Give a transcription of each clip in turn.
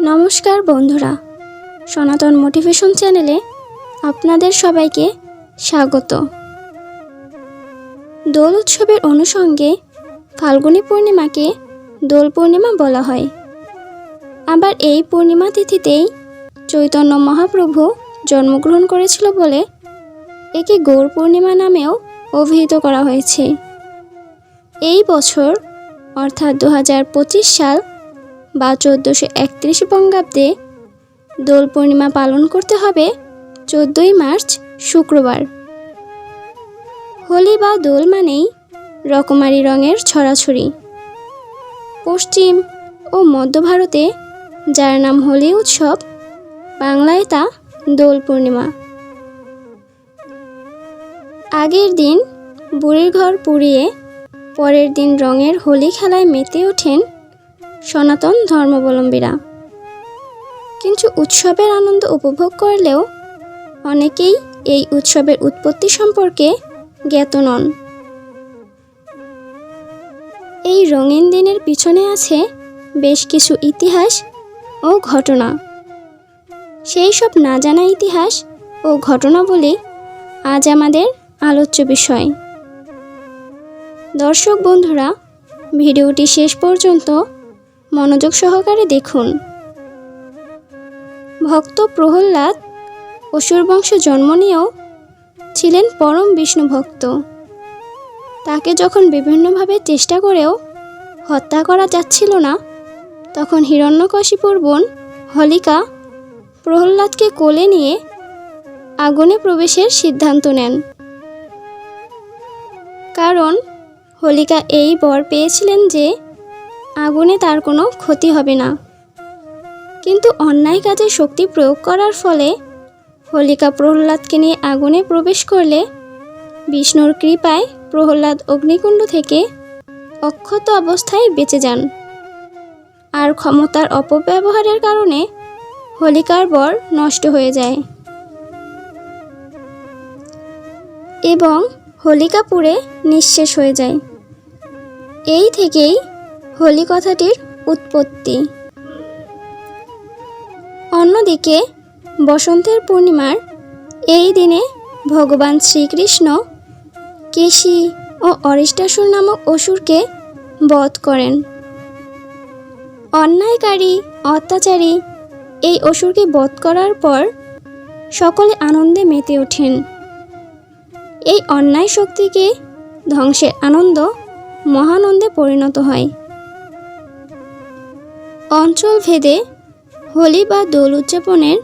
নমস্কার বন্ধুরা, সনাতন মোটিভেশন চ্যানেলে আপনাদের সবাইকে স্বাগত। দোল উৎসবের অনুষঙ্গে ফাল্গুনী পূর্ণিমাকে দোল পূর্ণিমা বলা হয়। আবার এই পূর্ণিমা তিথিতেই চৈতন্য মহাপ্রভু জন্মগ্রহণ করেছিল বলে একে গৌর পূর্ণিমা নামেও অভিহিত করা হয়েছে। এই বছর, অর্থাৎ দু হাজার পঁচিশ সাল বা চোদ্দোশো একত্রিশ বঙ্গাব্দে দোল পূর্ণিমা পালন করতে হবে চোদ্দোই মার্চ শুক্রবার। হোলি বা দোল মানেই রকমারি রঙের ছড়াছড়ি। পশ্চিম ও মধ্য ভারতে যার নাম হোলি উৎসব, বাংলায় তা দোল পূর্ণিমা। আগের দিন বুড়ির ঘর পুড়িয়ে পরের দিন রঙের হোলি খেলায় মেতে ওঠেন সনাতন ধর্মাবলম্বীরা। কিন্তু উৎসবের আনন্দ উপভোগ করলেও অনেকেই এই উৎসবের উৎপত্তি সম্পর্কে জ্ঞাত নন। এই রঙিন দিনের পিছনে আছে বেশ কিছু ইতিহাস ও ঘটনা। সেই সব না জানা ইতিহাস ও ঘটনাবলী আজ আমাদের আলোচ্য বিষয়। দর্শক বন্ধুরা, ভিডিওটি শেষ পর্যন্ত মনোযোগ সহকারে দেখুন। ভক্ত প্রহ্লাদ অসুর বংশ জন্ম নিয়েও ছিলেন পরম বিষ্ণু ভক্ত। তাকে যখন বিভিন্নভাবে চেষ্টা করেও হত্যা করা যাচ্ছিল না, তখন হিরণ্যকশিপুর বোন হলিকা প্রহ্লাদকে কোলে নিয়ে আগুনে প্রবেশের সিদ্ধান্ত নেন। কারণ হোলিকা এই বর পেয়েছিলেন যে আগুনে তার কোনো ক্ষতি হবে না। কিন্তু অন্যায় কাজে শক্তি প্রয়োগ করার ফলে হোলিকা প্রহ্লাদকে নিয়ে আগুনে প্রবেশ করলে বিষ্ণুর কৃপায় প্রহ্লাদ অগ্নিকুণ্ড থেকে অক্ষত অবস্থায় বেঁচে যান। আর ক্ষমতার অপব্যবহারের কারণে হোলিকার বর নষ্ট হয়ে যায়। এবং হোলিকাপুরে নিঃশেষ হয়ে যায়। এই থেকেই হোলি কথাটির উৎপত্তি। অন্যদিকে, বসন্তের পূর্ণিমার এই দিনে ভগবান শ্রীকৃষ্ণ কেশী ও অরিষ্টাসুর নামক অসুরকে বধ করেন। অন্যায়কারী, অত্যাচারী এই অসুরকে বধ করার পর সকলে আনন্দে মেতে ওঠেন। এই অন্যায় শক্তিকে ধ্বংসের আনন্দ মহানন্দে পরিণত হয়। অঞ্চল ভেদে হোলি বা দোল উদযাপনের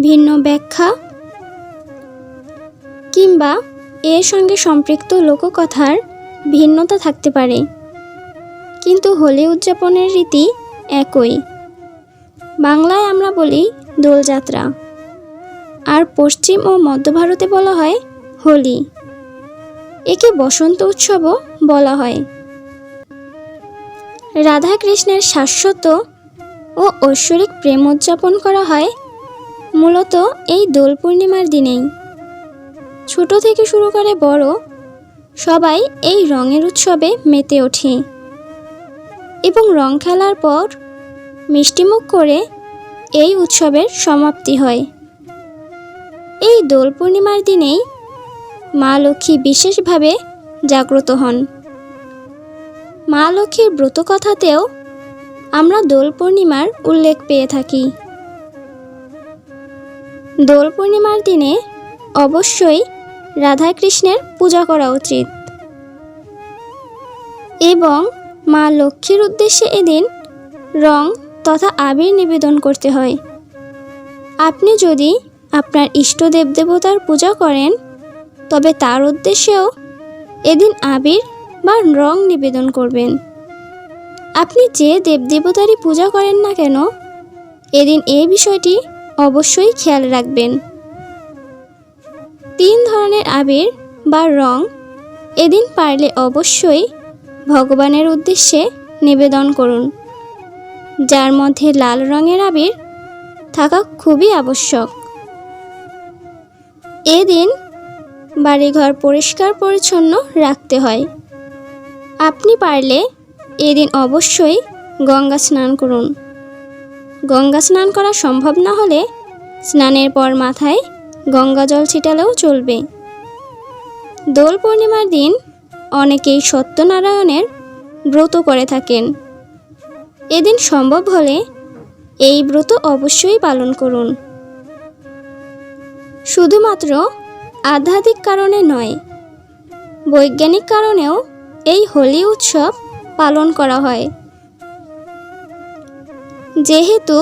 ভিন্ন ব্যাখ্যা কিংবা এর সঙ্গে সম্পৃক্ত লোককথার ভিন্নতা থাকতে পারে। কিন্তু হোলি উদযাপনের রীতি একই। বাংলায় আমরা বলি দোলযাত্রা আর পশ্চিম ও মধ্য ভারতে বলা হয় হোলি। একে বসন্ত উৎসবও বলা হয়। রাধা কৃষ্ণের শাশ্বত ও ঐশ্বরিক প্রেম উদযাপন করা হয় মূলত এই দোল পূর্ণিমার দিনেই। ছোট থেকে শুরু করে বড় সবাই এই রঙের উৎসবে মেতে ওঠে এবং রং খেলার পর মিষ্টিমুখ করে এই উৎসবের সমাপ্তি হয়। এই দোল পূর্ণিমার দিনেই মা লক্ষ্মী বিশেষভাবে জাগ্রত হন। মা লক্ষ্মীর ব্রতকথাতেও আমরা দোল পূর্ণিমার উল্লেখ পেয়ে থাকি। দোল পূর্ণিমার দিনে অবশ্যই রাধাকৃষ্ণের পূজা করা উচিত। এবং মা লক্ষ্মীর উদ্দেশ্যে এদিন রং তথা আবির নিবেদন করতে হয়। আপনি যদি আপনার ইষ্ট দেবদেবতার পূজা করেন, তবে তার উদ্দেশ্যেও এদিন আবির বা রং নিবেদন করবেন। আপনি যে দেবদেবতারই পূজা করেন না কেন, এদিন এই বিষয়টি অবশ্যই খেয়াল রাখবেন। তিন ধরনের আবির বা রং এদিন পারলে অবশ্যই ভগবানের উদ্দেশ্যে নিবেদন করুন। যার মধ্যে লাল রঙের আবির থাকা খুবই আবশ্যক। এদিন বাড়িঘর পরিষ্কার পরিচ্ছন্ন রাখতে হয়। আপনি পারলে এদিন অবশ্যই গঙ্গা স্নান করুন। গঙ্গা স্নান করা সম্ভব না হলে স্নানের পর মাথায় গঙ্গা জল ছিটালেও চলবে। দোল পূর্ণিমার দিন অনেকেই সত্যনারায়ণের ব্রত করে থাকেন। এদিন সম্ভব হলে এই ব্রত অবশ্যই পালন করুন। শুধুমাত্র আধ্যাত্মিক কারণে নয়, বৈজ্ঞানিক কারণেও এই হোলি উৎসব পালন করা হয়। যেহেতু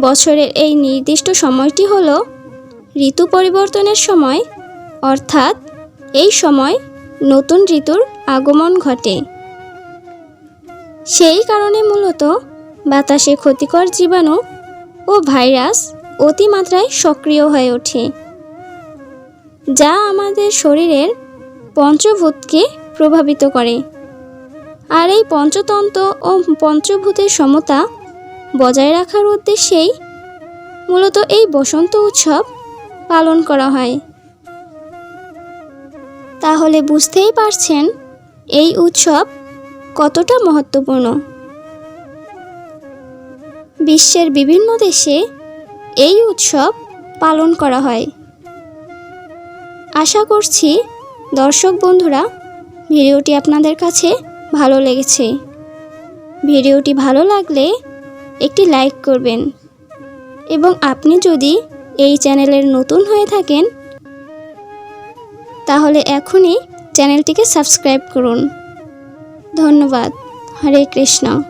বছরের এই নির্দিষ্ট সময়টি হল ঋতু পরিবর্তনের সময়, অর্থাৎ এই সময় নতুন ঋতুর আগমন ঘটে। সেই কারণে মূলত বাতাসে ক্ষতিকর জীবাণু ও ভাইরাস অতিমাত্রায় সক্রিয় হয়ে ওঠে, যা আমাদের শরীরের পঞ্চভূতকে প্রভাবিত করে। আর এই পঞ্চতন্ত্র ও পঞ্চভূতের সমতা বজায় রাখার উদ্দেশ্যেই মূলত এই বসন্ত উৎসব পালন করা হয়। তাহলে বুঝতেই পারছেন এই উৎসব কতটা মহত্বপূর্ণ। বিশ্বের বিভিন্ন দেশে এই উৎসব পালন করা হয়। আশা করছি দর্শক বন্ধুরা, ভিডিওটি আপনাদের কাছে ভালো লেগেছে। ভিডিওটি ভালো লাগলে একটি লাইক করবেন। এবং আপনি যদি এই চ্যানেলের নতুন হয়ে থাকেন, তাহলে এখনই চ্যানেলটিকে সাবস্ক্রাইব করুন। ধন্যবাদ। হরে কৃষ্ণ।